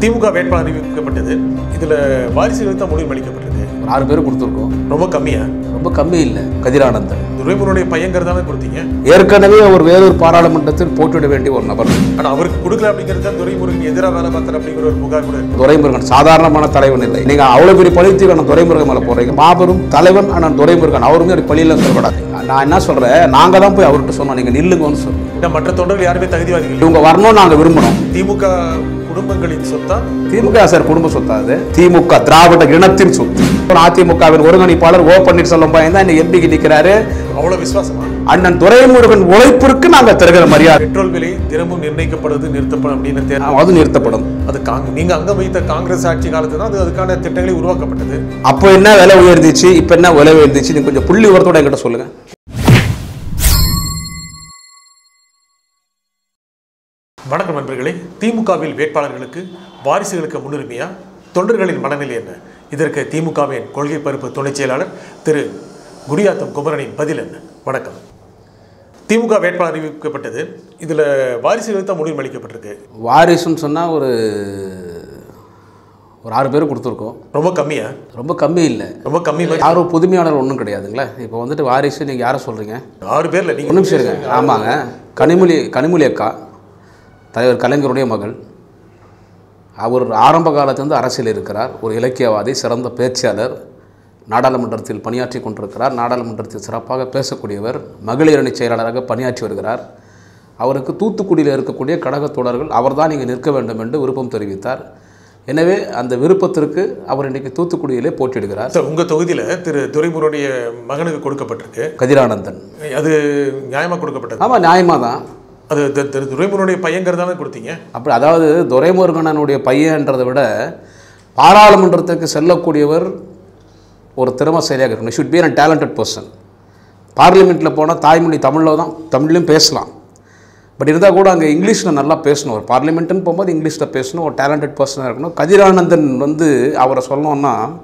திமுக வேட்பாளர் அறிவிக்கப்பட்டது இதுல வாரிசுகளுக்கு தான் முடிவு அளிக்கப்பட்டிருக்கு ஒரு ஆறு பேர் கொடுத்துருக்கோம். ரொம்ப கம்மியா? ரொம்ப கம்மி இல்லை கதிரானந்தன். துரைமுருடைய பையங்கிறதானே கொடுத்தீங்க? ஏற்கனவே அவர் வேலூர் பாராளுமன்றத்தில் போட்டியிட வேண்டிய ஒரு நபர். ஆனா அவருக்கு கொடுக்கல அப்படிங்கிறது தான் துரைமுருகன் எதிராக வேலை பார்த்தார் அப்படிங்கிற ஒரு புகார் கூட துரைமுருகன் சாதாரணமான தலைவன் இல்லை. நீங்க அவ்வளவு பெரிய பழித்து அண்ணன் துரைமுருகன் மேல போறீங்க மாபெரும் தலைவன் அண்ணன் துரைமுருகன். அவருமே ஒரு பழியில சொல்லப்படாது நான் என்ன சொல்றேன்? நாங்க தான் போய் அவர்கிட்ட சொன்னோம். நீங்க நில்லுங்கன்னு சொல்லி ஏன்னா மற்ற தொண்டர்கள் யாருமே தகுதிவாதிகள். இவங்க வரணும் நாங்க விரும்பணும் திமுக குடும்பங்களின் சொத்தா? திமுக சார் குடும்ப சொத்தாது திமுக திராவிட இனத்தின் சொத்து. அதிமுகவின் ஒருங்கிணைப்பாளர் ஓ பன்னீர்செல்வம் பையன் தான் எம்பிக்கு நிற்கிறாரு அவ்வளவு விசுவாசமா? அண்ணன் துரைமுருகன் உழைப்பிற்கு நாங்க தருகிற மரியாதை. பெட்ரோல் விலை தினமும் நிர்ணயிக்கப்படுவது நிறுத்தப்படும் அப்படின்னு அது நிறுத்தப்படும். அது காங் நீங்க அங்க வைத்த காங்கிரஸ் ஆட்சி காலத்துல தான் அது அதுக்கான திட்டங்களை உருவாக்கப்பட்டது. அப்போ என்ன விலை உயர்ந்துச்சு? இப்போ என்ன விலை உயர்ந்துச்சு நீங்க கொஞ்சம் புள்ளி உரத்தோட என்கிட்ட சொல்லுங்க. வணக்கம் நண்பர்களே. திமுகவில் வேட்பாளர்களுக்கு வாரிசுகளுக்கு முன்னுரிமையா? தொண்டர்களின் மனநிலை என்ன? இதற்கு திமுகவின் கொள்கை பருப்பு துணைச் செயலாளர் திரு குடியாத்தம் குமரனின் பதில் என்ன? வணக்கம். திமுக வேட்பாளர் அறிவிக்கப்பட்டது. இதுல வாரிசுகளுக்கு தான் முடிவு அளிக்கப்பட்டிருக்கு. வாரிசுன்னு சொன்னால் ஒரு ஒரு ஆறு பேர் கொடுத்துருக்கோம். ரொம்ப கம்மியா? ரொம்ப கம்மி இல்லை. ரொம்ப கம்மி. யாரும் புதுமையாளர் ஒன்றும் கிடையாதுங்களே. இப்போ வந்துட்டு வாரிசு நீங்கள் யாரை சொல்கிறீங்க ஆறு பேர்ல ஒரு நீங்க நிமிஷம் இருங்க. ஆமாங்க. கனிமொழி கனிமொழி அக்கா. தலைவர் கலைஞருடைய மகள். அவர் ஆரம்ப காலத்திலிருந்து அரசியல் இருக்கிறார். ஒரு இலக்கியவாதி சிறந்த பேச்சாளர் நாடாளுமன்றத்தில் பணியாற்றி கொண்டிருக்கிறார். நாடாளுமன்றத்தில் சிறப்பாக பேசக்கூடியவர் மகளிர் அணி செயலாளராக பணியாற்றி வருகிறார். அவருக்கு தூத்துக்குடியில் இருக்கக்கூடிய கழகத் தோழர்கள் அவர்தான் இங்கே நிற்க வேண்டும் என்று விருப்பம் தெரிவித்தார். எனவே அந்த விருப்பத்திற்கு அவர் இன்றைக்கு தூத்துக்குடியிலே போட்டியிடுகிறார். சார், உங்க தொகுதியில திரு துரைமுருடைய மகனுக்கு கொடுக்கப்பட்டிருக்கு. கதிரானந்தன். அது நியாயமா கொடுக்கப்பட்டது? ஆமாம் நியாயமாக தான் அது தி- திரு துரைமுருடைய கொடுத்தீங்க? அப்படி அதாவது துரைமுருகனனுடைய பையன்றதை விட பாராளுமன்றத்துக்கு செல்லக்கூடியவர் ஒரு திறமசாலியாக இருக்கணும். Should be a talented person பார்லிமெண்ட்டில் போனால் தாய்மொழி தமிழில் தான் தமிழ்லையும் பேசலாம். பட் இருந்தால் கூட அங்கே இங்கிலீஷில் நல்லா பேசணும். ஒரு பார்லிமெண்ட்டுன்னு போகும்போது இங்கிலீஷில் பேசணும். ஒரு டேலண்டட் பர்சனாக இருக்கணும். கதிரானந்தன் வந்து அவரை சொல்லணும்னா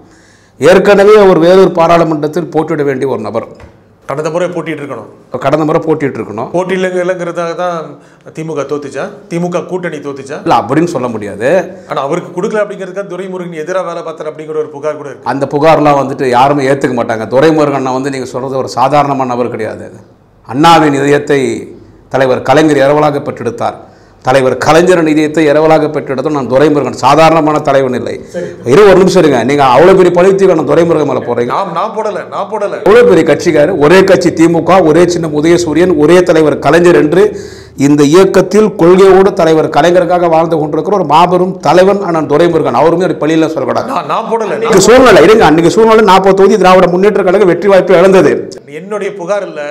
ஏற்கனவே அவர் வேலூர் பாராளுமன்றத்தில் போட்டியிட வேண்டிய ஒரு நபர். கடந்த முறை போட்டிட்டு இருக்கணும் கடந்த முறை போட்டிட்டு இருக்கணும் போட்டி இல்லைங்கிறதாக தான் திமுக தோத்துச்சா? திமுக கூட்டணி தோத்துச்சா? இல்லை அப்படின்னு சொல்ல முடியாது. ஆனா அவருக்கு கொடுக்கல அப்படிங்கிறதுக்காக துரைமுருகன் எதிராக வேலை பார்த்தார் அப்படிங்கிற ஒரு புகார் கூட இருக்கு. அந்த புகார்லாம் வந்துட்டு யாருமே ஏற்றுக்க மாட்டாங்க. துரைமுருகன் வந்து நீங்கள் சொல்கிறது ஒரு சாதாரணமான நபர் கிடையாது. அண்ணாவின் இதயத்தை தலைவர் கலைஞர் இரவலாக பெற்றெடுத்தார். தலைவர் கலைஞரின் இதயத்தை இரவலாக பெற்றெடுத்தோம் நான் துரைமுருகன் சாதாரணமான தலைவன் இல்லை. இரு ஒரு நிமிஷம் இருங்க. நீங்கள் அவ்வளோ பெரிய பழித்து நான் துரைமுருகன் மேலே போகிறீங்க நான் போடல நான் போடல. அவ்வளோ பெரிய கட்சிக்கார் ஒரே கட்சி திமுக ஒரே சின்ன உதயசூரியன் ஒரே தலைவர் கலைஞர் என்று இந்த இயக்கத்தில் கொள்கையோடு தலைவர் கலைஞருக்காக வாழ்ந்து கொண்டிருக்கிற ஒரு மாபெரும் தலைவன் அண்ணன் துரைமுருகன். அவருமே ஒரு பள்ளியில் சொல்லக்கூடாது சூழ்நிலை இருங்க. அன்னைக்கு சூழ்நிலை நாற்பது தொகுதி திராவிட முன்னேற்ற கழக வெற்றி வாய்ப்பு இழந்தது. என்னுடைய புகார் இல்ல.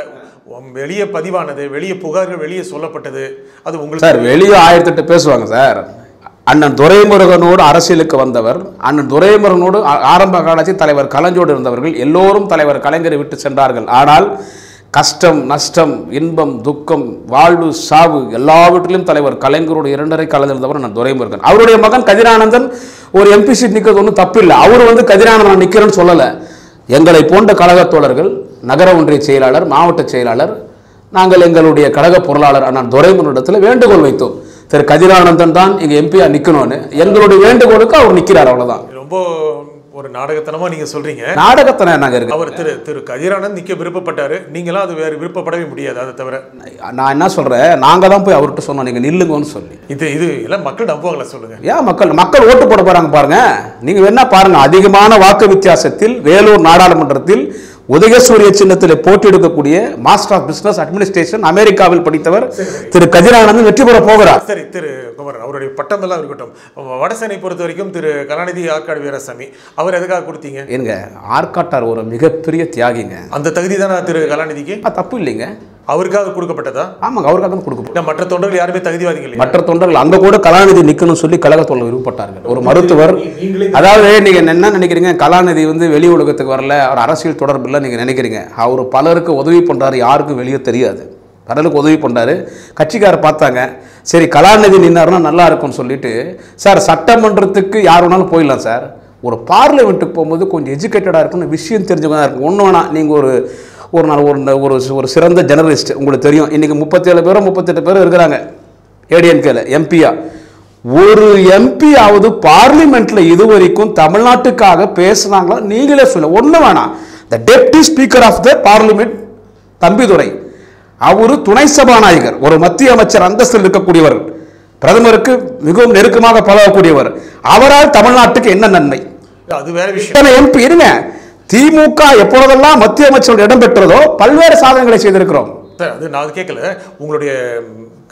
வெளியே பதிவானது வெளியே புகார்கள் வெளியே சொல்லப்பட்டது. அது உங்களுக்கு சார் வெளியே ஆயிரத்தெட்டு பேசுவாங்க சார். அண்ணன் துரைமுருகனோடு அரசியலுக்கு வந்தவர் அண்ணன் துரைமுருகனோடு ஆ- ஆரம்ப காலத்தில் தலைவர் கலைஞரோடு இருந்தவர்கள் எல்லோரும் தலைவர் கலைஞரை விட்டு சென்றார்கள். ஆனால் கஷ்டம் நஷ்டம் இன்பம் துக்கம் வாழ்வு சாவு எல்லாவற்றிலும் தலைவர் கலைஞரோடு இரண்டரை கலந்திருந்தவர் நான் துரைமுருகன். அவருடைய மகன் கதிரானந்தன் ஒரு எம்பி சீட் நிற்கிறது ஒன்றும் தப்பில்லை. அவர் வந்து கதிரானந்தன் நிற்கிறேன்னு சொல்லலை. எங்களை போன்ற கழகத் தோழர்கள் நகர ஒன்றிய செயலாளர் மாவட்ட செயலாளர் நாங்கள் எங்களுடைய கழக பொருளாளர் அண்ணன் துரைமுனிடத்தில் வேண்டுகோள் வைத்தோம். திரு கதிரானந்தன் தான் இங்கே எம்பியா நிற்கணும்னு எங்களுடைய வேண்டுகோளுக்கு அவர் நிற்கிறார் அவ்வளவுதான். ரொம்ப ஒரு நாடகத்தனமா நீங்க சொல்றீங்க. நாடகத்தனை நாங்கள் இருக்கு? அவர் திரு திரு கதிரானந்த் நிக்க விருப்பப்பட்டாரு. நீங்களாம் அது வேற விருப்பப்படவே முடியாது அதை தவிர. நான் என்ன சொல்றேன்? நாங்கள் தான் போய் அவர்கிட்ட சொன்னோம் நீங்கள் நில்லுங்கன்னு சொல்லி. இது இது எல்லாம் மக்கள் நம்புவாங்களா சொல்லுங்க. ஏன் மக்கள் மக்கள் ஓட்டு போட போறாங்க பாருங்க. நீங்க வேணா பாருங்க அதிகமான வாக்கு வித்தியாசத்தில் வேலூர் நாடாளுமன்றத்தில் உதயசூரிய சின்னத்தில் போட்டியிடக்கூடிய மாஸ்டர் ஆஃப் பிசினஸ் அட்மினிஸ்ட்ரேஷன் அமெரிக்காவில் படித்தவர் திரு கதிரானந்தன் வெற்றி பெற போகிறார். சரி திரு குமரன் அவருடைய பட்டம் எல்லாம் இருக்கட்டும் வடசேனை பொறுத்த வரைக்கும் திரு கலாநிதி ஆற்காடு வீரசாமி அவர் எதுக்காக கொடுத்தீங்க? ஏங்க ஆர்காட்டார் ஒரு மிகப்பெரிய தியாகிங்க. அந்த தகுதி தானே திரு கலாநிதிக்கு? தப்பு இல்லைங்க. அவருக்காக கொடுக்கப்பட்டதா? ஆமாங்க அவருக்காக தான் கொடுக்க இல்ல மற்ற தொண்டர்கள் யாருமே தகுதிவாதிகள்? மற்ற தொண்டர்கள் அங்க கூட கலாநிதி நிக்கணும்னு சொல்லி கழக தொண்டர்கள் விருப்பப்பட்டார்கள். ஒரு மருத்துவர் அதாவது நீங்க என்ன நினைக்கிறீங்க? கலாநிதி வந்து வெளி உலகத்துக்கு வரல அவர் அரசியல் தொடர்பு இல்லை நீங்க நினைக்கிறீங்க. அவர் பலருக்கு உதவி பண்றாரு யாருக்கும் வெளியே தெரியாது. கடலுக்கு உதவி பண்ணார். கட்சிக்காரர் பார்த்தாங்க. சரி கலாநிதி நின்னார்னா நல்லா இருக்கும்னு சொல்லிட்டு சார் சட்டமன்றத்துக்கு யார் வேணாலும் போயிடலாம் சார். ஒரு பார்லிமெண்ட்டுக்கு போகும்போது கொஞ்சம் எஜுகேட்டடாக இருக்கணும் விஷயம் தெரிஞ்சவங்க தான் இருக்கும் ஒன்று வேணாம். நீங்கள் ஒரு ஒரு நாள் ஒரு ஒரு ஒரு சிறந்த ஜெர்னலிஸ்ட் உங்களுக்கு தெரியும். இன்றைக்கி முப்பத்தேழு பேரும் முப்பத்தெட்டு பேரும் இருக்கிறாங்க. ஏடிஎன்கேல எம்பியா ஒரு எம்பியாவது பார்லிமெண்ட்டில் இது வரைக்கும் தமிழ்நாட்டுக்காக பேசுனாங்களா? நீங்களே சொல்ல ஒன்று வேணாம். The deputy speaker of the parliament Thambidurai. அவரு துணை சபாநாயகர் ஒரு மத்திய அமைச்சர் அந்தஸ்தில் இருக்கக்கூடியவர். பிரதமருக்கு மிகவும் நெருக்கமாக பழகக்கூடியவர். அவரால் தமிழ்நாட்டுக்கு என்ன நன்மை? அது வேற விஷயம். எம்பி இருங்க. திமுக எப்பொழுதெல்லாம் மத்திய அமைச்சரோட இடம் பெற்றதோ பல்வேறு சாதனைகளை செய்திருக்கிறோம். அது நான் கேட்கல உங்களுடைய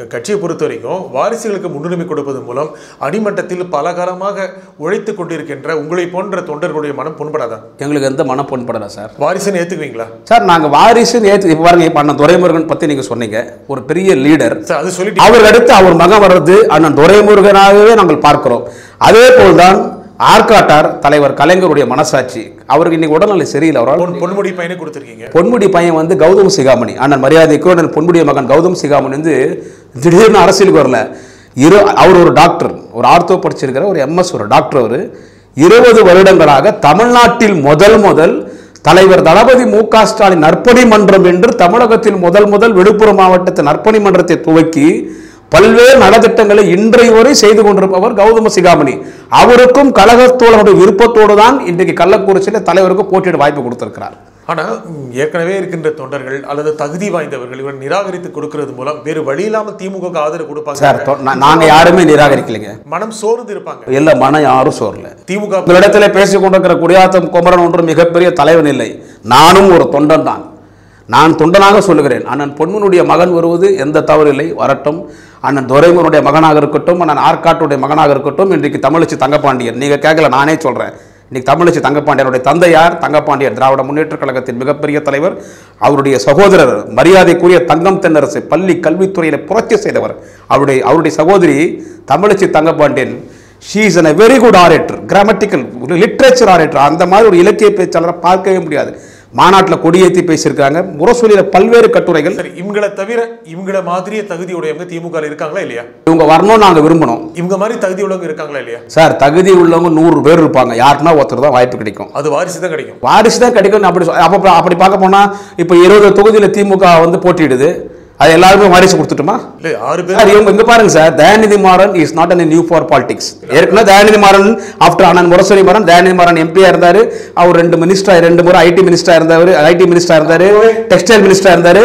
கட்சியை பொறுத்த வரைக்கும் வாரிசுகளுக்கு முன்னுரிமை கொடுப்பதன் மூலம் அடிமட்டத்தில் பல காலமாக உழைத்து கொண்டிருக்கின்ற உங்களை போன்ற தொண்டர்களுடைய மனம் புண்படாதா? எங்களுக்கு எந்த மன புண்படல சார். வாரிசுன்னு ஏத்துக்குவீங்களா? சார் நாங்க வாரிசு நேற்று இப்போ பாருங்க இப்போ அண்ணன் துரைமுருகன் பத்தி நீங்க சொன்னீங்க. ஒரு பெரிய லீடர். சார் அது சொல்லிட்டு அவர் அடுத்து அவர் மகன் வர்றது அண்ணன் துரைமுருகனாகவே நாங்கள் பார்க்கிறோம். அதே போல்தான் ஆர்காட்டார் தலைவர் கலைஞருடைய மனசாட்சி. அவருக்கு இன்னைக்கு உடல்நிலை சரியில்லை. அவரால் பொன் பொன்முடி பையனை கொடுத்துருக்கீங்க. பொன்முடி பையன் வந்து கௌதம் சிகாமணி. அண்ணன் மரியாதைக்கு அண்ணன் பொன்முடிய மகன் கௌதம் சிகாமணி வந்து திடீர்னு அரசியலுக்கு வரல. இரு அவர் ஒரு டாக்டர் ஒரு ஆர்த்தோ படிச்சிருக்கிற ஒரு எம்எஸ் ஒரு டாக்டர் அவர். இருபது வருடங்களாக தமிழ்நாட்டில் முதல் முதல் தலைவர் தளபதி மு க ஸ்டாலின் நற்பணி மன்றம் என்று தமிழகத்தில் முதல் முதல் விழுப்புரம் மாவட்டத்தின் நற்பணி மன்றத்தை துவக்கி பல்வேறு நலத்திட்டங்களை இன்றைய வரை செய்து கொண்டிருப்பவர் கௌதம சிகாமணி. அவருக்கும் கழகத்தோழனுடைய விருப்பத்தோடு தான் இன்றைக்கு கள்ளக்குறிச்சியில் தலைவருக்கு போட்டியிட வாய்ப்பு கொடுத்திருக்கிறார். ஆனா ம், ஏற்கனவே இருக்கின்ற தொண்டர்கள் அல்லது தகுதி வாய்ந்தவர்கள் இவன் நிராகரித்து கொடுக்கிறது மூலம் வேறு வழி இல்லாம திமுக ஆதரவு கொடுப்பாங்க. சார் தொ- நா- நாங்க யாருமே நிராகரிக்கலைங்க. மனம் சோர்ந்து இருப்பாங்க. இல்ல மனம் யாரும் சோரல. திமுக உங்களிடத்தில் பேசிக் கொண்டிருக்கிற குடியாத்தம் குமரன் ஒன்று மிகப்பெரிய தலைவன் இல்லை. நானும் ஒரு தொண்டன் தான் நான் தொண்டனாக சொல்லுகிறேன். அண்ணன் பொன்முனுடைய மகன் வருவது எந்த தவறு இல்லை வரட்டும். அண்ணன் துரைமுருடைய மகனாக இருக்கட்டும் அண்ணன் ஆற்காட்டுடைய மகனாக இருக்கட்டும் இன்றைக்கு தமிழச்சி தங்கப்பாண்டியன் நீங்க கேட்கல நானே சொல்கிறேன் இன்னைக்கு தமிழச்சி தங்கப்பாண்டியனுடைய தந்தையார் தங்கப்பாண்டியன் திராவிட முன்னேற்றக் கழகத்தின் மிகப்பெரிய தலைவர் அவருடைய சகோதரர் மரியாதைக்குரிய தங்கம் தென்னரசு பள்ளி கல்வித்துறையில் புரட்சி செய்தவர். அவருடைய அவருடைய சகோதரி Thamizhachi Thangapandian she is a very good orator grammatical literature orator அந்த மாதிரி ஒரு இலக்கிய பேச்சாளரை பார்க்கவே முடியாது. மாநாட்டில் கொடியேற்றி பேசியிருக்காங்க. முரசொலியில் பல்வேறு கட்டுரைகள். சரி இவங்களை தவிர இவங்கள மாதிரியே தகுதி உடையவங்க திமுக இருக்காங்களா இல்லையா? இவங்க வரணும்னு நாங்கள் விரும்பணும். இவங்க மாதிரி தகுதி உள்ளவங்க இருக்காங்களா இல்லையா? சார் தகுதி உள்ளவங்க நூறு பேர் இருப்பாங்க. யாருக்குன்னா ஒருத்தர் தான் வாய்ப்பு கிடைக்கும். அது வாரிசு தான் கிடைக்கும். வாரிசு தான் கிடைக்கும் அப்படி அப்ப அப்படி பார்க்க போனா இப்போ இருபது தொகுதியில் திமுக வந்து போட்டியிடுது. அது எல்லாருமே வாரிசு கொடுத்துட்டுமா? இல்ல ஆறு பேர் இவங்க இங்க பாருங்க sir. Dayanidhi Maran is not an new for politics ஏற்கனவே தயாநிதி மாறன் ஆஃப்டர் அண்ணன் முரசொலி மாறன் தயாநிதி மாறன் எம்பியா இருந்தாரு. அவர் ரெண்டு மினிஸ்டர் ரெண்டு முறை ஐடி மினிஸ்டர் இருந்தாரு ஐடி மினிஸ்டர் இருந்தாரு டெக்ஸ்டைல் மினிஸ்டர் இருந்தாரு.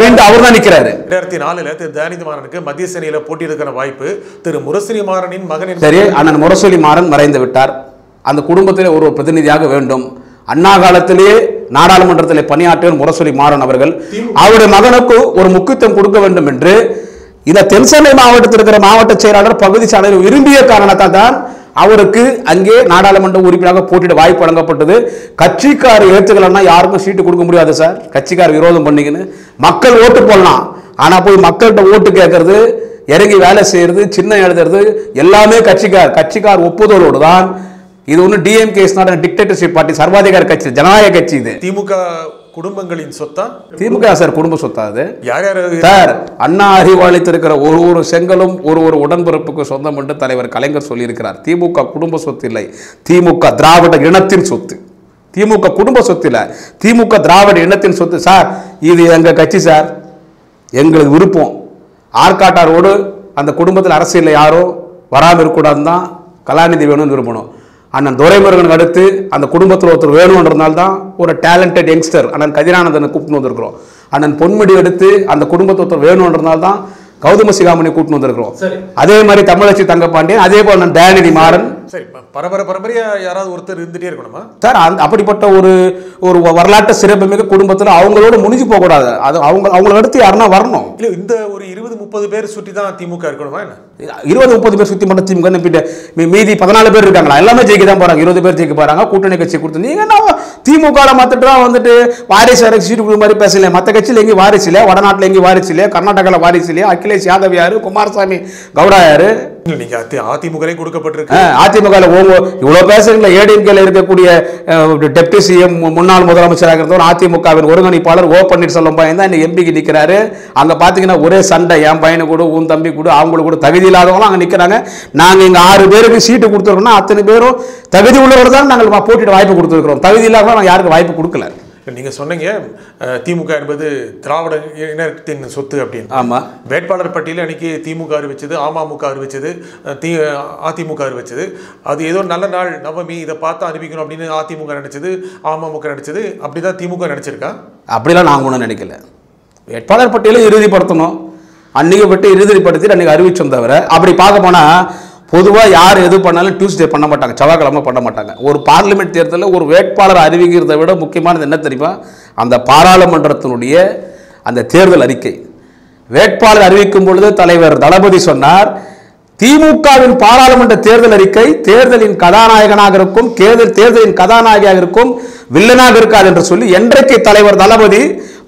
மீண்டும் அவர் தான் நிக்கிறாரு. ரெண்டாயிரத்தி நாலுல திரு தயாநிதி மாறனுக்கு மத்திய சேனையில போட்டியிடுக்கிற வாய்ப்பு திரு முரசொலி மாறனின் மகன் சரி அண்ணன் முரசொலி மாறன் மறைந்து விட்டார். அந்த குடும்பத்தில் ஒரு பிரதிநிதியாக வேண்டும். அண்ணா காலத்திலேயே நாடாளுமன்றத்தில் பணியாற்றியவர் முரசொலி மாறன் அவர்கள். அவருடைய மகனுக்கு ஒரு முக்கியத்துவம் கொடுக்க வேண்டும் என்று இந்த தென்சென்னை மாவட்டத்தில் இருக்கிற மாவட்ட செயலாளர் பகுதி செயலாளர் விரும்பிய காரணத்தால் தான் அவருக்கு அங்கே நாடாளுமன்ற உறுப்பினராக போட்டியிட வாய்ப்பு வழங்கப்பட்டது. கட்சிக்கார எழுத்துக்கள்னா யாருக்கும் சீட்டு கொடுக்க முடியாது சார். கட்சிக்கார விரோதம் பண்ணிக்கின்னு மக்கள் ஓட்டு போடலாம். ஆனால் போய் மக்கள்கிட்ட ஓட்டு கேட்கறது இறங்கி வேலை செய்யறது சின்ன எழுதுறது எல்லாமே கட்சிக்கார். கட்சிக்கார் ஒப்புதலோடு தான் இது ஒன்று DMK is not dictatorship party சர்வாதிகார கட்சி ஜனநாயக கட்சி இது. திமுக குடும்பங்களின் சொத்தா? திமுக சார் குடும்ப சொத்தா அது? யார் யார் சார் அண்ணா அறிவாளித்திருக்கிற ஒரு ஒரு செங்கலும் ஒரு ஒரு உடன்பிறப்புக்கு சொந்தம் என்று தலைவர் கலைஞர் சொல்லியிருக்கிறார். திமுக குடும்ப சொத்து இல்லை. திமுக திராவிட இனத்தின் சொத்து. திமுக குடும்ப சொத்து இல்லை. திமுக திராவிட இனத்தின் சொத்து. சார் இது எங்க கட்சி சார்? எங்களுக்கு விருப்பம். ஆற்காட்டாரோடு அந்த குடும்பத்தில் அரசியலில் யாரோ வராமல் இருக்கக்கூடாதுன்னு தான் கலாநிதி வேணும்னு விரும்பணும். அண்ணன் துரைமுருகனுக்கு அடுத்து அந்த குடும்பத்தில் ஒருத்தர் வேணுன்றதுனால தான் ஒரு டேலண்டட் யங்ஸ்டர் அண்ணன் கதிரானந்தனை கூப்பிட்டு வந்திருக்கிறோம் அண்ணன் பொன்முடி எடுத்து அந்த குடும்பத்தில் ஒருத்தர் வேணுன்றதுனால தான் கௌதம சிகாமணி கூப்பிட்டு வந்திருக்கிறோம். அதே மாதிரி தமிழச்சி தங்கப்பாண்டியன் அதே போல் அண்ணன் தயாநிதி மாறன் சரி பரம்பரை பரம்பரையா யாராவது ஒருத்தர் இருந்துட்டே இருக்கணுமா? சார் அந்த அப்படிப்பட்ட ஒரு ஒரு வரலாற்று சிறப்புமிக்க குடும்பத்தில் அவங்களோட முடிஞ்சு போகக்கூடாது. அது அவங்க அவங்கள அடுத்து யாருன்னா வரணும். இல்ல இந்த ஒரு இருபது முப்பது பேர் சுற்றி தான் திமுக இருக்கணுமா என்ன? இருபது முப்பது பேர் சுத்தி மட்டும் திமுக மீ- மீதி பதினாலு பேர் இருக்காங்களா? எல்லாமே ஜெயிக்க தான் போறாங்க. இருபது பேர் ஜெயிக்க போறாங்க. கூட்டணி கட்சி கொடுத்து நீங்க என்ன திமுக மத்திட்டு தான் வந்துட்டு வாரிசு அரசு சீட்டு கொடுக்குற மாதிரி பேசல மற்ற கட்சியில் எங்கேயும் வாரிசு இல்லையா? வடநாட்டில் எங்கேயும் வாரிசு இல்லையா? கர்நாடகாவில் வாரிசு இல்லையா? அகிலேஷ் யாதவ் யாரு? குமாரசாமி கவுடா யாரு? இல்ல, நீங்க அதி- கொடுக்கப்பட்டிருக்கு. அதிமுக இவ்வளவு பேசுறீங்களா ஏடிஎம்கேல இருக்கக்கூடிய டெப்டி சிஎம் முன்னாள் முதலமைச்சராக இருந்தவர் அதிமுகவின் ஒருங்கிணைப்பாளர் ஓ பன்னீர்செல்வம் பையன் தான் எம்பிக்கு நிற்கிறாரு அங்க பாத்தீங்கன்னா ஒரே சண்டை என் பையனு கூட உன் தம்பி கூட அவங்களுக்கு கூட தகுதி இல்லாதவங்களும் அங்க நிக்கிறாங்க. நாங்க இங்க ஆறு பேருக்கு சீட்டு கொடுத்துருக்கோம்னா அத்தனை பேரும் தகுதி உள்ளவர் தான் நாங்கள் போட்டிட்டு வாய்ப்பு கொடுத்துருக்கிறோம். தகுதி இல்லாதவங்க நாங்கள் யாருக்கு வாய்ப்பு கொடுக்கல. நீங்க சொன்னீங்க திமுக என்பது திராவிட இனத்தின் சொத்து அப்படின்னு. ஆமா. வேட்பாளர் பட்டியலில் அன்னைக்கு திமுக அறிவிச்சது அமமுக அறிவிச்சது தி அதிமுக அறிவிச்சது. அது ஏதோ நல்ல நாள் நவமி இதை பார்த்து அறிவிக்கணும் அப்படின்னு அதிமுக நினைச்சது அமமுக நினைச்சது அப்படிதான் திமுக நினைச்சிருக்கா? அப்படிலாம் நாங்கள் ஒன்றும் நினைக்கல. வேட்பாளர் பட்டியலை இறுதிப்படுத்தணும். அன்னைக்கு பட்டு இறுதிப்படுத்தி அன்னைக்கு அறிவிச்சோம் தவிர அப்படி பார்க்க போனால் பொதுவாக யார் எது பண்ணாலும் டியூஸ்டே பண்ண மாட்டாங்க செவ்வாய்க்கிழமை பண்ண மாட்டாங்க. ஒரு பார்லிமெண்ட் தேர்தலில் ஒரு வேட்பாளர் அறிவிக்கிறதை விட முக்கியமானது என்ன தெரியுமா? அந்த பாராளுமன்றத்தினுடைய அந்த தேர்தல் அறிக்கை. வேட்பாளர் அறிவிக்கும் பொழுது தலைவர் தளபதி சொன்னார் திமுகவின் பாராளுமன்ற தேர்தல் அறிக்கை தேர்தலின் கதாநாயகனாக இருக்கும் தேர்தல் தேர்தலின் கதாநாயகியாக இருக்கும் வில்லனாக இருக்காது என்று சொல்லி என்றைக்கு தலைவர் தளபதி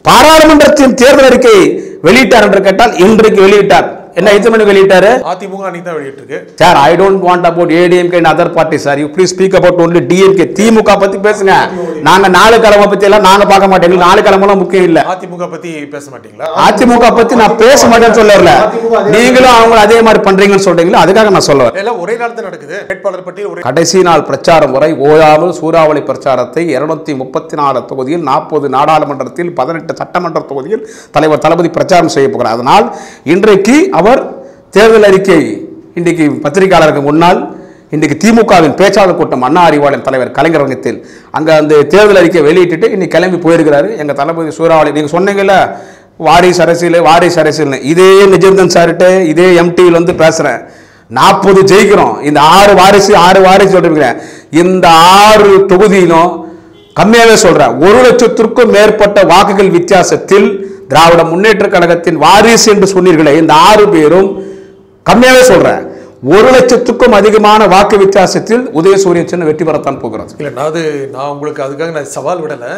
பாராளுமன்றத்தின் தேர்தல் அறிக்கை வெளியிட்டார் என்று கேட்டால் இன்றைக்கு வெளியிட்டார். என்ன எத்தனை வெளியிட்டாரு? அதிமுக அன்னைக்கு தான் வெளியிட்டிருக்கு. Sir I don't want about ADMK and other party sir you please speak about only DMK DMK பத்தி பேசுங்க. நாங்க நாலு கிழமை பத்தி எல்லாம் நாங்க பார்க்க எங்களுக்கு நாலு கிழமெல்லாம் முக்கியம் இல்ல. அதிமுக பத்தி பேச மாட்டீங்களா? அதிமுக பத்தி நான் பேச மாட்டேன்னு சொல்லல. நீங்களும் அவங்க அதே மாதிரி பண்றீங்கன்னு சொல்றீங்களா? அதுக்காக நான் சொல்ல வரேன். எல்லாம் ஒரே நேரத்தில் நடக்குது. வேட்பாளர் ஒரே கடைசி நாள் பிரச்சாரம் வரை ஓயாமல் சூறாவளி பிரச்சாரத்தை இருநூத்தி முப்பத்தி நாலு தொகுதியில் நாற்பது நாடாளுமன்றத்தில் பதினெட்டு சட்டமன்ற தொகுதியில் தலைவர் தளபதி பிரச்சாரம் செய்ய போகிறார். அதனால் இன்றைக்கு அவர் தேர்தல் அறிக்கை இன்றைக்கு பத்திரிகையாளருக்கு முன்னால் இன்றைக்கு திமுகவின் பேச்சாளர் கூட்டம் அண்ணா அறிவாளன் தலைவர் கலைஞரங்கத்தில் அங்கே அந்த தேர்தல் அறிக்கை வெளியிட்டுட்டு இன்னைக்கு கிளம்பி போயிருக்கிறாரு. எங்கள் தளபதி சூறாவளி நீங்கள் சொன்னீங்கல்ல வாரிசு அரசியல் வாரிசு அரசியல்னு இதே நிஜந்தன் சார்கிட்ட இதே எம்டியில் வந்து பேசுகிறேன் நாற்பது ஜெயிக்கிறோம். இந்த ஆறு வாரிசு ஆறு வாரிசு சொல்லிருக்கிறேன் இந்த ஆறு தொகுதியிலும் கம்மியாகவே சொல்கிறேன் ஒரு லட்சத்திற்கும் மேற்பட்ட வாக்குகள் வித்தியாசத்தில் திராவிட முன்னேற்ற கழகத்தின் வாரிசு என்று சொன்னீர்களே இந்த ஆறு பேரும் கம்மியாவே சொல்றேன். ஒரு லட்சத்துக்கும் அதிகமான வாக்கு வித்தியாசத்தில் உதயசூரியன் சின்ன வெற்றி பெறத்தான் போகிறது. இல்லை நான் அது நான் உங்களுக்கு அதுக்காக நான் சவால் விடலை.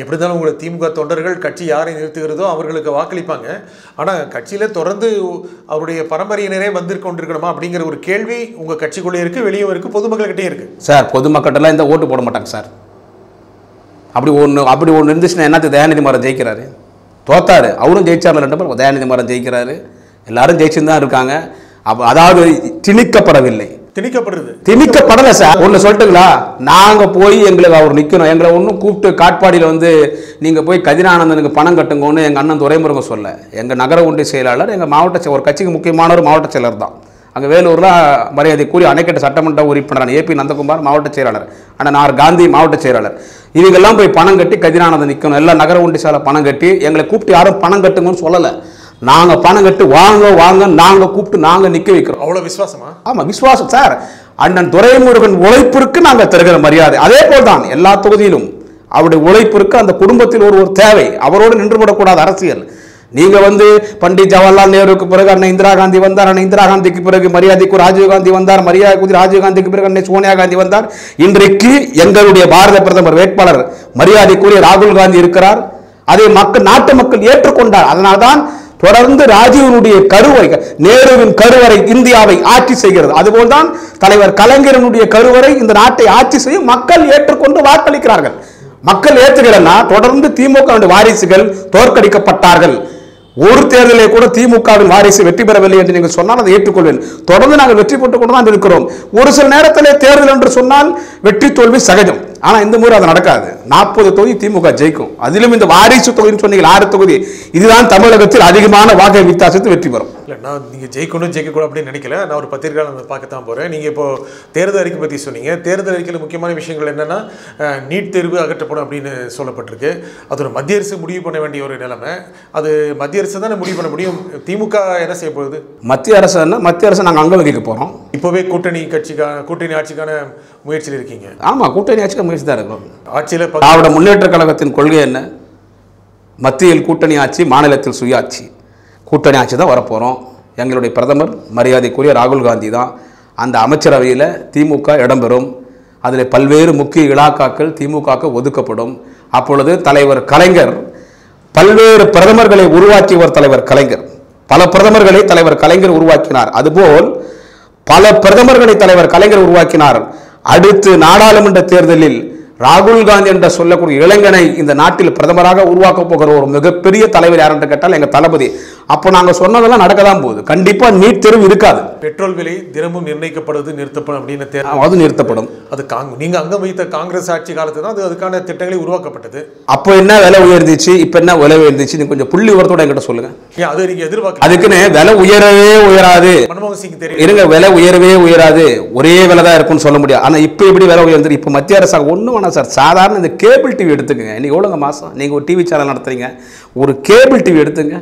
எப்படி இருந்தாலும் உங்களுக்கு திமுக தொண்டர்கள் கட்சி யாரை நிறுத்துகிறதோ அவர்களுக்கு வாக்களிப்பாங்க. ஆனால் கட்சியில் தொடர்ந்து அவருடைய பரம்பரையினரே வந்து கொண்டிருக்கணுமா அப்படிங்கிற ஒரு கேள்வி உங்கள் கட்சிக்குள்ளே இருக்குது வெளியும் இருக்குது பொதுமக்கள்கிட்டயும் இருக்குது சார் பொதுமக்கள்லாம் இந்த ஓட்டு போட மாட்டாங்க சார். அப்படி ஒன்று அப்படி ஒன்று இருந்துச்சுன்னா என்னத்து தயாநிதி மாறன் ஜெயிக்கிறாரு? தோத்தாரு. அவரும் ஜெயிச்சார்ல ரெண்டு பேர் தயாநிதி மாறன் ஜெயிக்கிறாரு. எல்லாரும் ஜெயிச்சுன்னு தான் இருக்காங்க. அப்போ அதாவது திணிக்கப்படவில்லை. திணிக்கப்படுறது திணிக்கப்படலை சார். ஒன்று சொல்லட்டுங்களா? நாங்கள் போய் எங்களுக்கு அவர் நிற்கணும் எங்களை ஒன்றும் கூப்பிட்டு காட்பாடியில் வந்து நீங்கள் போய் கதிரானந்தனுக்கு பணம் கட்டுங்கன்னு எங்கள் அண்ணன் துரைமுருகன் சொல்ல. எங்கள் நகர ஒன்றிய செயலாளர் எங்கள் மாவட்ட செ- ஒரு கட்சிக்கு முக்கியமான ஒரு மாவட்ட செயலர் தான். அங்கே வேலூரில் மரியாதை கூறி அணைக்கட்டு சட்டமன்ற உறுப்பினர் ஏபி நந்தகுமார் மாவட்ட செயலாளர் அண்ணன் ஆர் காந்தி மாவட்ட செயலாளர். இவங்கெல்லாம் போய் பணம் கட்டி கதிரானந்தன் நிற்கணும் எல்லாம் நகர ஒன்றிய செயலர் பணம் கட்டி எங்களை கூப்பிட்டு யாரும் பணம் கட்டுங்கன்னு சொல்லலை. நாங்கள் பணம் கட்டி வாங்க வாங்க நாங்கள் கூப்பிட்டு நாங்கள் நிற்க வைக்கிறோம். அவ்வளோ விசுவாசமா? ஆமா விசுவாசம் சார். அண்ணன் துரைமுருகன் உழைப்பிற்கு நாங்கள் தருகிற மரியாதை. அதே போல் தான் எல்லா தொகுதியிலும் அவருடைய உழைப்பிற்கு அந்த குடும்பத்தில் ஒரு ஒரு தேவை. அவரோடு நின்றுவிடக்கூடாது அரசியல். நீங்க வந்து பண்டிட் ஜவஹர்லால் நேருவுக்கு பிறகு அண்ணன் இந்திரா காந்தி வந்தார். அண்ணன் இந்திரா காந்திக்கு பிறகு மரியாதைக்கு ராஜீவ் காந்தி வந்தார். மரியாதைக்கு ராஜீவ் காந்திக்கு பிறகு அண்ணன் சோனியா காந்தி வந்தார். இன்றைக்கு எங்களுடைய பாரத பிரதமர் வேட்பாளர் மரியாதைக்குரிய ராகுல் காந்தி இருக்கிறார். அதை மக்கள் நாட்டு மக்கள் ஏற்றுக்கொண்டார். அதனால்தான் தொடர்ந்து ராஜீவனுடைய கருவறை நேருவின் கருவறை இந்தியாவை ஆட்சி செய்கிறது. அதுபோல்தான் தலைவர் கலைஞரனுடைய கருவறை இந்த நாட்டை ஆட்சி செய்யும் மக்கள் ஏற்றுக்கொண்டு வாக்களிக்கிறார்கள். மக்கள் ஏற்றுகிறன்னா தொடர்ந்து திமுக வாரிசுகள் தோற்கடிக்கப்பட்டார்கள். ஒரு தேர்தலை கூட திமுகவின் வாரிசு வெற்றி பெறவில்லை என்று நீங்கள் சொன்னால் அதை ஏற்றுக்கொள்வேன். தொடர்ந்து நாங்கள் வெற்றி பெற்றுக் கொண்டு தான் இருக்கிறோம். ஒரு சில நேரத்திலே தேர்தல் என்று சொன்னால் வெற்றி தோல்வி சகஜம். ஆனா இந்த முறை அது நடக்காது. நாற்பது தொகுதி திமுக ஜெயிக்கும். அதிலும் இந்த வாரிசு தொகுதின்னு சொன்னீங்க ஆறு தொகுதி இதுதான் தமிழகத்தில் அதிகமான வாக்கு வித்தியாசத்தில் வெற்றி பெறும். இல்லை நான் நீங்கள் ஜெயிக்கணும் ஜெயிக்கக்கூடாது அப்படின்னு நினைக்கல. நான் ஒரு பத்திரிகையாளர் பார்க்கத்தான் போகிறேன் நீங்கள் இப்போ தேர்தல் அறிக்கை பற்றி சொன்னீங்க. தேர்தல் அறிக்கையில் முக்கியமான விஷயங்கள் என்னென்னா நீட் தேர்வு அகற்றப்படும் அப்படின்னு சொல்லப்பட்டிருக்கு. அது ஒரு மத்திய அரசு முடிவு பண்ண வேண்டிய ஒரு நிலைமை. அது மத்திய அரசு தானே முடிவு பண்ண முடியும்? திமுக என்ன செய்ய போகுது? மத்திய அரசு என்ன? மத்திய அரசு நாங்கள் அங்க வகிக்க போறோம். இப்போவே கூட்டணி கட்சிக்கான கூட்டணி ஆட்சிக்கான முயற்சியில் இருக்கீங்க ஆமா கூட்டணி ஆட்சிக்கு முயற்சி தான் இருக்கிறோம் ஆட்சியில் திராவிட முன்னேற்ற கழகத்தின் கொள்கை என்ன? மத்தியில் கூட்டணி ஆட்சி மாநிலத்தில் சுயாட்சி. கூட்டணி ஆட்சி தான் வரப்போகிறோம் எங்களுடைய பிரதமர் மரியாதைக்குரிய ராகுல் காந்தி தான் அந்த அமைச்சரவையில் திமுக இடம்பெறும். அதில் பல்வேறு முக்கிய இலாக்காக்கள் திமுகவுக்கு ஒதுக்கப்படும். அப்பொழுது தலைவர் கலைஞர் பல்வேறு பிரதமர்களை உருவாக்கியவர் தலைவர் கலைஞர். பல பிரதமர்களை தலைவர் கலைஞர் உருவாக்கினார். அதுபோல் பல பிரதமர்களை தலைவர் கலைஞர் உருவாக்கினார். அடுத்து நாடாளுமன்ற தேர்தலில் ராகுல் காந்தி என்ற சொல்லக்கூடிய இளைஞனை இந்த நாட்டில் பிரதமராக உருவாக்க போகிற ஒரு மிகப்பெரிய தலைவர் யார் என்று கேட்டால் எங்கள் தளபதி. அப்போ நாங்கள் சொன்னதெல்லாம் நடக்க தான் போகுது. கண்டிப்பாக நீட் தேர்வு இருக்காது. பெட்ரோல் விலை தினமும் நிர்ணயிக்கப்படுவது நிறுத்தப்படும் அப்படின்னு தேர் அது நிறுத்தப்படும். அது காங் நீங்க அங்கம் வைத்த காங்கிரஸ் ஆட்சி காலத்துல தான் அது அதுக்கான திட்டங்களை உருவாக்கப்பட்டது. அப்போ என்ன விலை உயர்ந்துச்சு? இப்போ என்ன விலை உயர்ந்துச்சு? நீங்க கொஞ்சம் புள்ளி உரத்தோட என்கிட்ட சொல்லுங்க. அது நீங்க எதிர்பார்க்க அதுக்குன்னு விலை உயரவே உயராது. மன்மோகன் சிங் தெரியும். இருங்க விலை உயரவே உயராது. ஒரே விலை தான் இருக்கும்னு சொல்ல முடியாது. ஆனால் இப்போ எப்படி விலை உயர்ந்து இப்போ மத்திய அரசாங்கம் ஒன்றும் வேணாம் சார். சாதாரண இந்த கேபிள் டிவி எடுத்துக்கங்க. இன்னைக்கு எவ்வளோங்க மாதம் நீங்கள் ஒரு டிவி சேனல் நடத்துறீங்க. ஒரு கேபிள் டிவி எடுத்துங்க.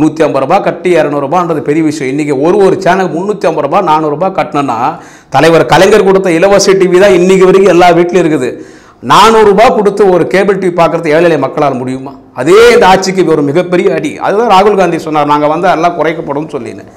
நூற்றி ஐம்பது ரூபா கட்டி இரநூறுபான்றது பெரிய விஷயம். இன்றைக்கி ஒரு ஒரு சேனல் முந்நூற்றி ஐம்பது ரூபா நானூறுரூபா கட்டினோன்னா தலைவர் கலைஞர் கொடுத்த இலவச டிவி தான் இன்றைக்கி வரைக்கும் எல்லா வீட்லையும் இருக்குது. நானூறுரூபா கொடுத்து ஒரு கேபிள் டிவி பார்க்குறது ஏழை மக்களால் முடியுமா? அதே இந்த ஆட்சிக்கு ஒரு மிகப்பெரிய அடி. அதுதான் ராகுல் காந்தி சொன்னார் நாங்கள் வந்து எல்லாம் குறைக்கப்படும் சொல்லினேன்.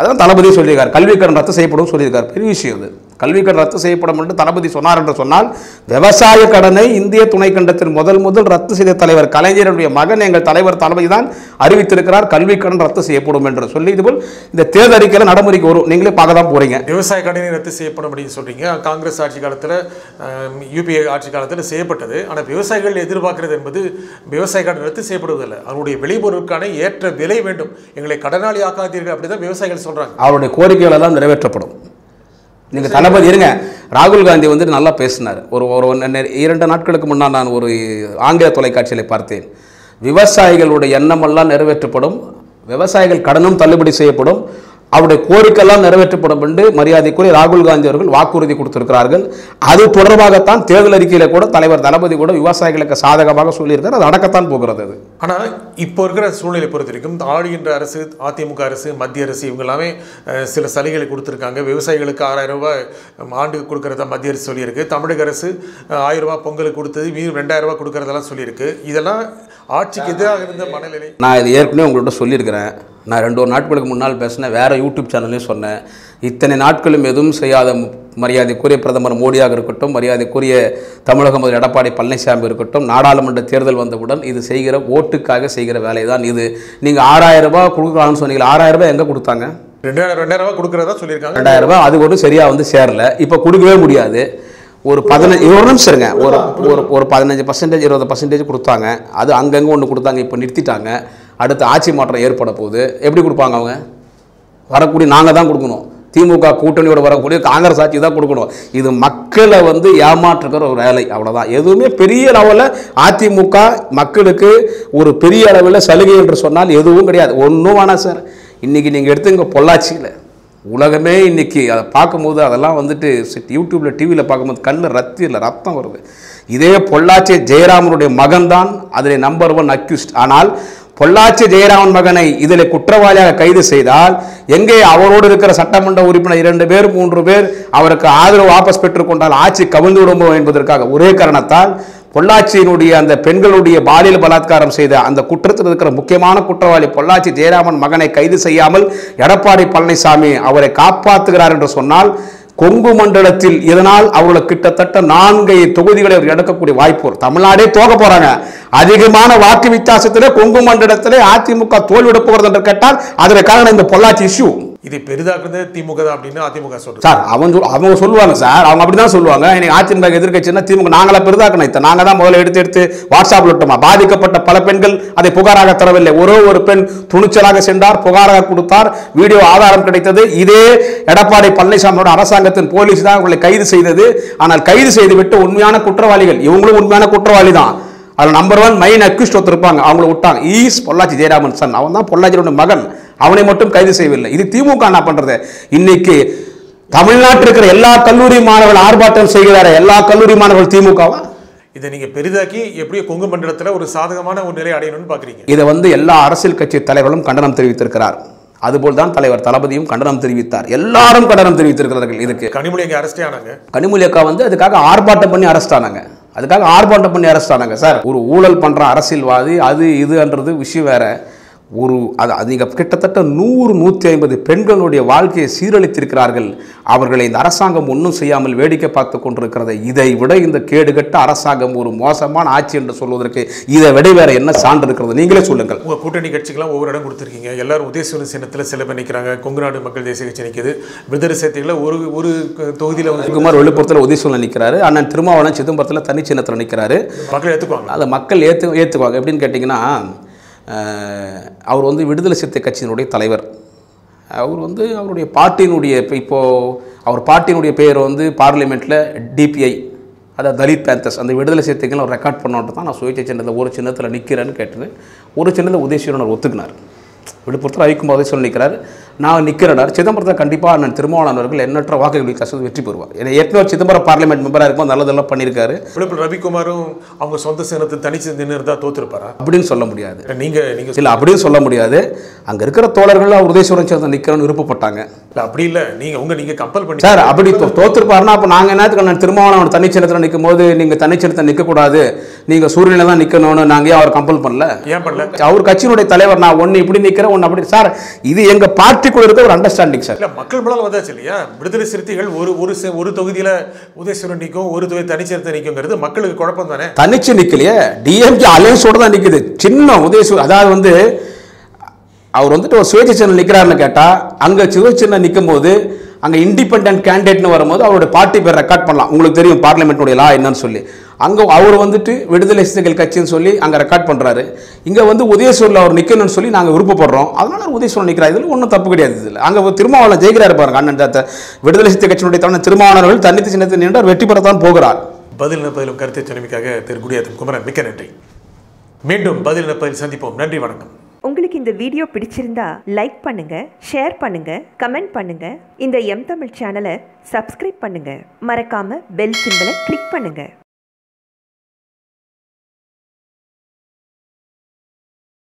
அதான் தளபதி சொல்லியிருக்கார் கல்விக்கடன் ரத்து செய்யப்படும் சொல்லியிருக்கார். பெரிய விஷயம் அது கல்வி கடன் ரத்து செய்யப்படும் என்று தளபதி சொன்னார் என்று சொன்னால் விவசாய கடனை இந்திய துணைக்கண்டத்தின் முதல் முதல் ரத்து செய்த தலைவர் கலைஞருடைய மகன் எங்கள் தலைவர் தளபதி தான் அறிவித்திருக்கிறார் கல்வி கடன் ரத்து செய்யப்படும் என்று சொல்லி இதுபோல் இந்த தேர்தல் அறிக்கையில் நடைமுறைக்கு வரும். நீங்களே பார்க்க தான் போறீங்க. விவசாய கடனை ரத்து செய்யப்படும் அப்படின்னு சொல்றீங்க. காங்கிரஸ் ஆட்சி காலத்துல யூபிஏ ஆட்சி காலத்துல செய்யப்பட்டது. ஆனா விவசாயிகள் எதிர்பார்க்கிறது என்பது விவசாய கடன் ரத்து செய்யப்படுவதில்லை. அதனுடைய விளைபொருட்கான ஏற்ற விலை வேண்டும். எங்களை கடனாளி ஆக்காதீர்கள் அப்படிதான் விவசாயிகள் சொல்றாங்க. அவருடைய கோரிக்கைகள் எல்லாம் நிறைவேற்றப்படும். நீங்கள் தளபதி இருங்க. ராகுல் காந்தி வந்துட்டு நல்லா பேசினார். ஒரு ஒரு இரண்டு நாட்களுக்கு முன்னால் நான் ஒரு ஆங்கில தொலைக்காட்சியில் பார்த்தேன். விவசாயிகளுடைய எண்ணமெல்லாம் நிறைவேற்றப்படும். விவசாயிகள் கடனும் தள்ளுபடி செய்யப்படும். அவருடைய கோரிக்கையெல்லாம் நிறைவேற்றப்படும் என்று மரியாதைக்குரிய ராகுல் காந்தி அவர்கள் வாக்குறுதி கொடுத்திருக்கிறார்கள். அது தொடர்பாகத்தான் தேர்தல் அறிக்கையில் கூட தலைவர் தளபதி கூட விவசாயிகளுக்கு சாதகமாக சொல்லியிருக்கார். அது நடக்கத்தான் போகிறது அது. ஆனால் இப்போ இருக்கிற சூழ்நிலை பொறுத்த வரைக்கும் ஆளுகின்ற அரசு அதிமுக அரசு மத்திய அரசு இவங்க எல்லாமே சில சலுகைகளை கொடுத்துருக்காங்க. விவசாயிகளுக்கு ஆறாயிரம் ரூபாய் ஆண்டுக்கு கொடுக்கறதா மத்திய அரசு சொல்லியிருக்கு. தமிழக அரசு ஆயிரம் ரூபாய் பொங்கலுக்கு கொடுத்தது மீது ரெண்டாயிரம் ரூபாய் கொடுக்கறதெல்லாம் சொல்லியிருக்கு. இதெல்லாம் ஆட்சிக்கு எதிராக இருந்த மனநிலை. நான் இது ஏற்கனவே உங்கள்கிட்ட சொல்லியிருக்கிறேன். நான் ரெண்டு ஒரு நாட்களுக்கு முன்னால் பேசினேன் வேறு யூடியூப் சேனல்லையும் சொன்னேன். இத்தனை நாட்களும் எதுவும் செய்யாத மரியாதைக்குரிய பிரதமர் மோடியாக இருக்கட்டும் மரியாதைக்குரிய தமிழக முதல் எடப்பாடி பழனிசாமி இருக்கட்டும் நாடாளுமன்ற தேர்தல் வந்தவுடன் இது செய்கிற ஓட்டுக்காக செய்கிற வேலை தான் இது. நீங்கள் ஆறாயிரம் ரூபாய் கொடுக்கலாம்னு சொன்னீங்க ஆறாயிரம் ரூபாய் எங்கே கொடுத்தாங்க? ரெண்டாயிரம் ரெண்டாயிரம் ரூபாய் கொடுக்கறதா சொல்லியிருக்காங்க. ரெண்டாயிரம் ரூபாய் அது ஒன்றும் சரியாக வந்து சேரல. இப்போ கொடுக்கவே முடியாது. ஒரு பதினஞ்சு ஒரு நிமிஷம் இருங்க. ஒரு ஒரு ஒரு பதினஞ்சு பர்சன்டேஜ் இருபது பர்சன்டேஜ் கொடுத்தாங்க. அது அங்கங்கே ஒன்று கொடுத்தாங்க இப்போ நிறுத்திட்டாங்க. அடுத்து ஆட்சி மாற்றம் ஏற்பட போகுது. எப்படி கொடுப்பாங்க அவங்க? வரக்கூடிய நாங்கள் தான் கொடுக்கணும். திமுக கூட்டணியோட வரக்கூடிய காங்கிரஸ் ஆட்சி தான் கொடுக்கணும். இது மக்களை வந்து ஏமாற்றுக்கிற ஒரு வேலை. அவ்வளோதான் எதுவுமே பெரிய லெவலில் அதிமுக மக்களுக்கு ஒரு பெரிய அளவில் சலுகை என்று சொன்னால் எதுவும் கிடையாது. ஒன்றும் வேணாம் சார். இன்றைக்கி நீங்கள் எடுத்து இங்கே பொள்ளாச்சியில் உலகமே இன்றைக்கி அதை பார்க்கும்போது அதெல்லாம் வந்துட்டு யூடியூப்பில் டிவியில் பார்க்கும்போது கண்ணில் ரத்தி இல்லை ரத்தம் வருது. இதே பொள்ளாச்சி ஜெயராமனுடைய மகன்தான் அதில் நம்பர் ஒன் அக்யூஸ்ட் ஆனால் பொள்ளாச்சி ஜெயராமன் மகனை இதில் குற்றவாளியாக கைது செய்தால் எங்கே அவரோடு இருக்கிற சட்டமன்ற உறுப்பினர் இரண்டு பேர் மூன்று பேர் அவருக்கு ஆதரவு வாபஸ் பெற்றுக்கொண்டால் ஆட்சி கவிழ்ந்து விடுமோ என்பதற்காக ஒரே காரணத்தால் பொள்ளாச்சியினுடைய அந்த பெண்களுடைய பாலியல் பலாத்காரம் செய்த அந்த குற்றத்தில் இருக்கிற முக்கியமான குற்றவாளி பொள்ளாச்சி ஜெயராமன் மகனை கைது செய்யாமல் எடப்பாடி பழனிசாமி அவரை காப்பாற்றுகிறார் என்று சொன்னால் கொங்கு மண்டலத்தில் இதனால் அவர்களுக்கு கிட்டத்தட்ட நான்கை தொகுதிகளை அவர் எடுக்கக்கூடிய வாய்ப்பு தமிழ்நாடே தோக போறாங்க. அதிகமான வாக்கு வித்தியாசத்திலே கொங்கு மண்டலத்திலே அதிமுக தோல்விட போகிறது என்று கேட்டால் அதற்கு காரணம் இந்த பொள்ளாச்சி இஷ்யூ இதை பெரிதாக்குறது திமுக தான் அப்படின்னு அதிமுக சொல்றது. சார் அவன் சொல் அவங்க சொல்லுவாங்க சார். அவங்க அப்படி தான் சொல்லுவாங்க. எனக்கு அதிமுக எதிர்க்கட்சின்னா திமுக நாங்களா பெரிதாக்கணும். இத்தனை நாங்கள் தான் முதல்ல எடுத்து எடுத்து வாட்ஸ்அப்பில் விட்டோமா? பாதிக்கப்பட்ட பல பெண்கள் அதை புகாராக தரவில்லை. ஒரே ஒரு பெண் துணிச்சலாக சென்றார் புகாராக கொடுத்தார். வீடியோ ஆதாரம் கிடைத்தது. இதே எடப்பாடி பழனிசாமியோட அரசாங்கத்தின் போலீஸ் தான் அவங்களை கைது செய்தது. ஆனால் கைது செய்துவிட்டு உண்மையான குற்றவாளிகள் இவங்களும் உண்மையான குற்றவாளி தான். அதில் நம்பர் ஒன் மைன் அக்யூஸ்ட் ஒருத்தர் இருப்பாங்க. அவங்கள விட்டாங்க. Is Pollachi Jayaraman son. அவன் தான் பொள்ளாச்சியோட மகன். அவனை மட்டும் கைது செய்யவில்லை. இது திமுக என்ன பண்றது? இன்னைக்கு தமிழ்நாட்டில் இருக்கிற எல்லா கல்லூரி மாணவர்கள் ஆர்ப்பாட்டம் செய்கிறார? எல்லா கல்லூரி மாணவர்கள் திமுகவா? இதை நீங்க பெரிதாக்கி எப்படியோ கொங்கு மண்டலத்துல ஒரு சாதகமான ஒரு நிலை அடையணும்னு பாக்குறீங்க. இதை வந்து எல்லா அரசியல் கட்சி தலைவர்களும் கண்டனம் தெரிவித்திருக்கிறார். அதுபோல் தான் தலைவர் தளபதியும் கண்டனம் தெரிவித்தார். எல்லாரும் கண்டனம் தெரிவித்திருக்கிறார்கள் இதுக்கு. கனிமொழி அங்கே அரெஸ்டே ஆனாங்க. கனிமொழி அக்கா வந்து அதுக்காக ஆர்ப்பாட்டம் பண்ணி அரெஸ்ட் ஆனாங்க. அதுக்காக ஆர்ப்பாட்டம் பண்ணி அரெஸ்ட் ஆனாங்க. சார் ஒரு ஊழல் பண்ற அரசியல்வாதி அது இதுன்றது விஷயம் வேற. ஒரு அது அது நீங்கள் கிட்டத்தட்ட நூறு நூற்றி ஐம்பது பெண்களுடைய வாழ்க்கையை சீரழித்திருக்கிறார்கள். அவர்களை இந்த அரசாங்கம் ஒன்றும் செய்யாமல் வேடிக்கை பார்த்து கொண்டிருக்கிறது. இதை விட இந்த கேடுகட்ட அரசாங்கம் ஒரு மோசமான ஆட்சி என்று சொல்வதற்கு இதை விட வேற என்ன சான்று இருக்கிறது? நீங்களே சொல்லுங்கள். உங்க கூட்டணி கட்சிக்கெல்லாம் ஒவ்வொரு இடம் கொடுத்துருக்கீங்க. எல்லாரும் உதயசூரன் சின்னத்தில் சில பேர் நிற்கிறாங்க கொங்கு நாடு மக்கள் தேசிய கட்சி நிற்குது விடுதலை சேர்த்திகளை ஒரு ஒரு தொகுதியில் வந்து குமார் விழுப்புரத்தில் உதயசூழல் நிற்கிறாரு அண்ணன் திருமாவளவன் சிதம்பரத்தில் தனி சின்னத்தில் நிற்கிறாரு மக்கள் ஏற்றுக்குவாங்க அதை மக்கள் ஏற்று ஏற்றுக்குவாங்க எப்படின்னு கேட்டிங்கன்னா அவர் வந்து விடுதலை சிறுத்தை கட்சியினுடைய தலைவர். அவர் வந்து அவருடைய பாட்டினுடைய இப்போ இப்போது அவர் பாட்டினுடைய பெயர் வந்து பார்லிமெண்ட்டில் டிபிஐ அதாவது தலித் பேந்தஸ் அந்த விடுதலை சிறுத்தைகள் அவர் ரெக்கார்ட் பண்ணோன்ட்டு தான் நான் சுயேட்சை சின்னத்தில் ஒரு சின்னத்தில் நிற்கிறேன்னு கேட்டது. ஒரு சின்னத்தில் உதயசீரன் அவர் ஒத்துக்கினார். விழுப்புரத்தில் ரவிக்குமார் உதயசூரன் நிற்கிறார். நான் நிற்கிறேனார் சிதம்பரத்தில் கண்டிப்பாக அண்ணன் திருமாவளவன் அவர்கள் எண்ணற்ற வாக்குகள் கஷ்டம் வெற்றி பெறுவார். ஏன்னா ஏற்கனவே சிதம்பரம் பார்லிமெண்ட் மெம்பராக இருக்கும் நல்லதெல்லாம் பண்ணியிருக்காரு. விழுப்புரம் ரவிக்குமாரும் அவங்க சொந்த சின்னத்தை தனிச்சு நின்று இருந்தா தோத்துருப்பாரா? அப்படின்னு சொல்ல முடியாது. நீங்க நீங்க இல்லை அப்படின்னு சொல்ல முடியாது. அங்கே இருக்கிற தோழர்கள் அவர் உதயசூரன் சேர்ந்து நிற்கிறேன்னு விருப்பப்பட்டாங்க. இல்ல, அப்படி இல்ல. நீங்க உங்க நீங்க கம்பல் பண்ணி சார் அப்படி தோத்துருப்பாருன்னா அப்போ நாங்கள் என்னத்துக்கு நான் திருமாவளவன் தனிச்சின்னத்தில் நிற்கும் போது நீங்கள் தனிச்சின்னத்தை நிற்கக்கூடாது நீங்கள் சூரியனில் தான் நிற்கணும்னு நாங்கள் ஏன் அவர் கம்பல் பண்ணல? ஏன் பண்ணல? அவர் கட்சியினுடைய தலைவர் நான் ஒன்று இப்படி நிற்கிறேன் ஒன்று அப்படி சார் இது எங்கள் பார்ட்டிக்குள்ள இருக்க ஒரு அண்டர்ஸ்டாண்டிங் சார். இல்ல மக்கள் மேல வந்தாச்சு இல்லையா? விடுதலை சிறுத்தைகள் ஒரு ஒரு ஒரு தொகுதியில உதயசூரன் நிற்கும் ஒரு தொகுதி தனிச்சிறுத்தை நிற்குங்கிறது மக்களுக்கு குழப்பம் தானே? தனிச்சு நிற்கலையே டிஎம்கே அலையன்ஸோட தான் நிற்குது சின்ன உதயசூர் அதாவது வந்து அவர் வந்துட்டு ஒரு சுயேட்சை சின்னம் நிற்கிறாருன்னு கேட்டால் அங்கே சுயேட்சை நிற்கும் போது அங்கே இண்டிபெண்ட் கேண்டிடேட்னு வரும்போது அவருடைய பார்ட்டி பேர் ரெக்கார்ட் பண்ணலாம். உங்களுக்கு தெரியும் பார்லிமெண்ட்டுடைய லா என்னன்னு சொல்லி. அங்கே அவர் வந்துட்டு விடுதலை சிறுத்தைகள் கட்சின்னு சொல்லி அங்கே ரெக்கார்ட் பண்ணுறாரு இங்கே வந்து உதயசூரில் அவர் நிற்கணும்னு சொல்லி நாங்கள் விருப்பப்படுறோம். அதனால அவர் உதயசூரன் நிற்கிறார் இதில் ஒன்றும் தப்பு கிடையாது இதில். அங்கே திருமாவளவன் ஜெயிக்கிறாரு பாருங்க அண்ணன் தாத்த விடுதலை சிறுத்தை கட்சியினுடைய தலைவர் திருமாவளவர்கள் தன்னித்து சின்னத்தை நின்று அவர் வெற்றி பெறத்தான் போகிறார். பதில் பதிலும் கருத்தை சொன்னமைக்காக திரு குடியாத்தம் குமரன் மிக்க நன்றி. மீண்டும் பதில் பதில் சந்திப்போம். நன்றி வணக்கம். உங்களுக்கு இந்த வீடியோ பிடிச்சிருந்தா லைக் பண்ணுங்க ஷேர் பண்ணுங்க கமெண்ட் பண்ணுங்க. இந்த எம் தமிழ் சேனலை சப்ஸ்கிரைப் பண்ணுங்க. மறக்காம பெல் சிம்பலை கிளிக் பண்ணுங்க.